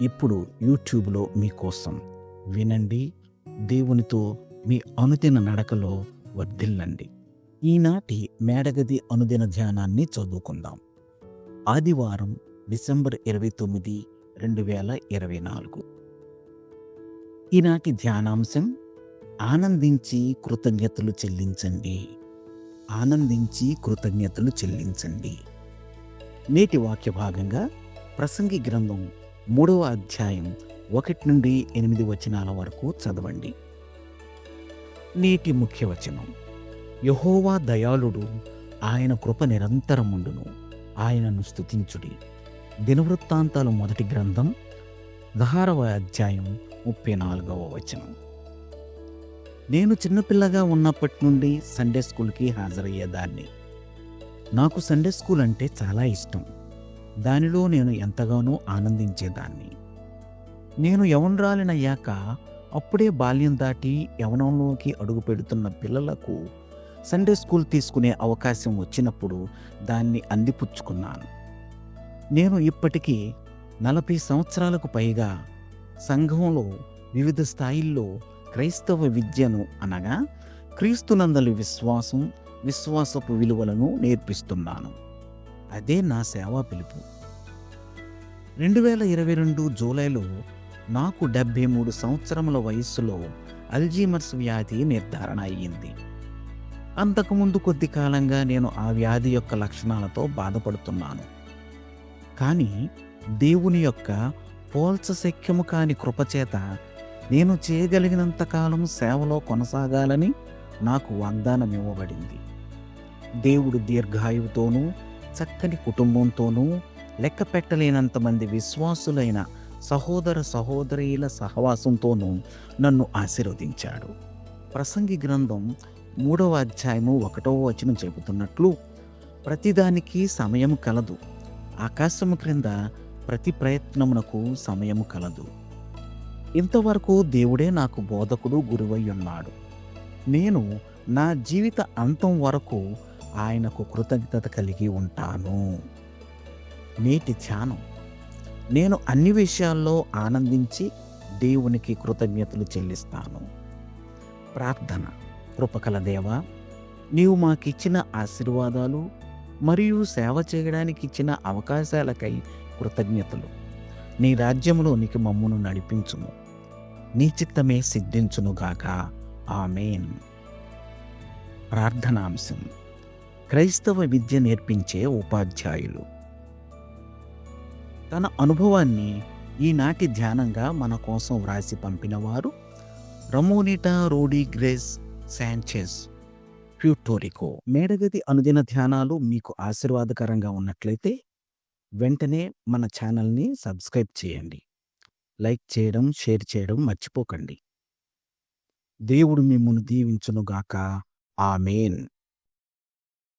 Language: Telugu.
ఇప్పుడు యూట్యూబ్లో మీకోసం వినండి దేవునితో మీ అనుదిన నడకలో వర్ధిల్లండి. ఈనాటి మేడగది అనుదిన ధ్యానాన్ని చదువుకుందాం. ఆదివారం డిసెంబర్ ఇరవై తొమ్మిది రెండు వేల ఇరవై నాలుగు. ఈనాటి ధ్యానాంశం ఆనందించి కృతజ్ఞతలు చెల్లించండి. ఆనందించి కృతజ్ఞతలు చెల్లించండి. నేటి వాక్య భాగంగా ప్రసంగి గ్రంథం మూడవ అధ్యాయం ఒకటి నుండి ఎనిమిది వచనాల వరకు చదవండి. నేటి ముఖ్య వచనం. యహోవా దయాళుడు ఆయన కృప నిరంతరముండును. ఆయనను స్తుతించుడి. దినవృత్తాంతాలు మొదటి గ్రంథం దహారవ అధ్యాయం ముప్పై నాలుగవ వచనం. నేను చిన్నపిల్లగా ఉన్నప్పటి నుండి సండే స్కూల్కి హాజరయ్యేదాన్ని. నాకు సండే స్కూల్ అంటే చాలా ఇష్టం. దానిలో నేను ఎంతగానో ఆనందించేదాన్ని. నేను యవనరాలినయ్యాక అప్పుడే బాల్యం దాటి యవనంలోకి అడుగు పెడుతున్న పిల్లలకు సండే స్కూల్ తీసుకునే అవకాశం వచ్చినప్పుడు దాన్ని అందిపుచ్చుకున్నాను. నేను ఇప్పటికీ నలభై సంవత్సరాలకు పైగా సంఘంలో వివిధ స్థాయిల్లో క్రైస్తవ విద్యను అనగా క్రీస్తునందలి విశ్వాసం విశ్వాసపు విలువలను నేర్పిస్తున్నాను. అదే నా సేవా పిలుపు. రెండు వేల ఇరవై రెండు జూలైలో నాకు డెబ్భై మూడు సంవత్సరముల వయస్సులో అల్జీమర్స్ వ్యాధి నిర్ధారణ అయ్యింది. అంతకుముందు కొద్ది కాలంగా నేను ఆ వ్యాధి యొక్క లక్షణాలతో బాధపడుతున్నాను. కానీ దేవుని యొక్క పోల్చశక్యము కాని కృపచేత నేను చేయగలిగినంత కాలం సేవలో కొనసాగాలని నాకు వాగ్దానం ఇవ్వబడింది దేవుడు దీర్ఘాయువుతోనూ చక్కని కుటుంబంతోనూ లెక్క పెట్టలేనంత మంది విశ్వాసులైన సహోదర సహోదరీల సహవాసంతోనూ నన్ను ఆశీర్వదించాడు. ప్రసంగి గ్రంథం మూడవ అధ్యాయము ఒకటవ వచనం చెబుతున్నట్లు ప్రతిదానికి సమయం కలదు. ఆకాశము క్రింద ప్రతి ప్రయత్నమునకు సమయము కలదు. ఇంతవరకు దేవుడే నాకు బోధకుడు గురువై ఉన్నాడు. నేను నా జీవిత అంతం వరకు ఆయనకు కృతజ్ఞత కలిగి ఉంటాను. నేటి ధ్యానం. నేను అన్ని విషయాల్లో ఆనందించి దేవునికి కృతజ్ఞతలు చెల్లిస్తాను. ప్రార్థన. కృపకల దేవా నీవు మాకిచ్చిన ఆశీర్వాదాలు మరియు సేవ చేయడానికి ఇచ్చిన అవకాశాలకై కృతజ్ఞతలు. నీ రాజ్యములోనికి మమ్మును నడిపించుము. నీ చిత్తమే సిద్ధించునుగాక. ఆమెన్. ప్రార్థనాంశం. క్రైస్తవ విద్య నేర్పించే ఉపాధ్యాయులు. తన అనుభవాన్ని ఈనాటి ధ్యానంగా మన కోసం వ్రాసి పంపినవారు రమోనిటా రోడీ గ్రేస్ శాంచెస్ ప్యూటోరికో మేడగది అనుదిన ధ్యానాలు మీకు ఆశీర్వాదకరంగా ఉన్నట్లయితే వెంటనే మన ఛానల్ని సబ్స్క్రైబ్ చేయండి. లైక్ చేయడం షేర్ చేయడం మర్చిపోకండి. దేవుడు మిమ్మల్ని దీవించునుగాక. ఆమెన్.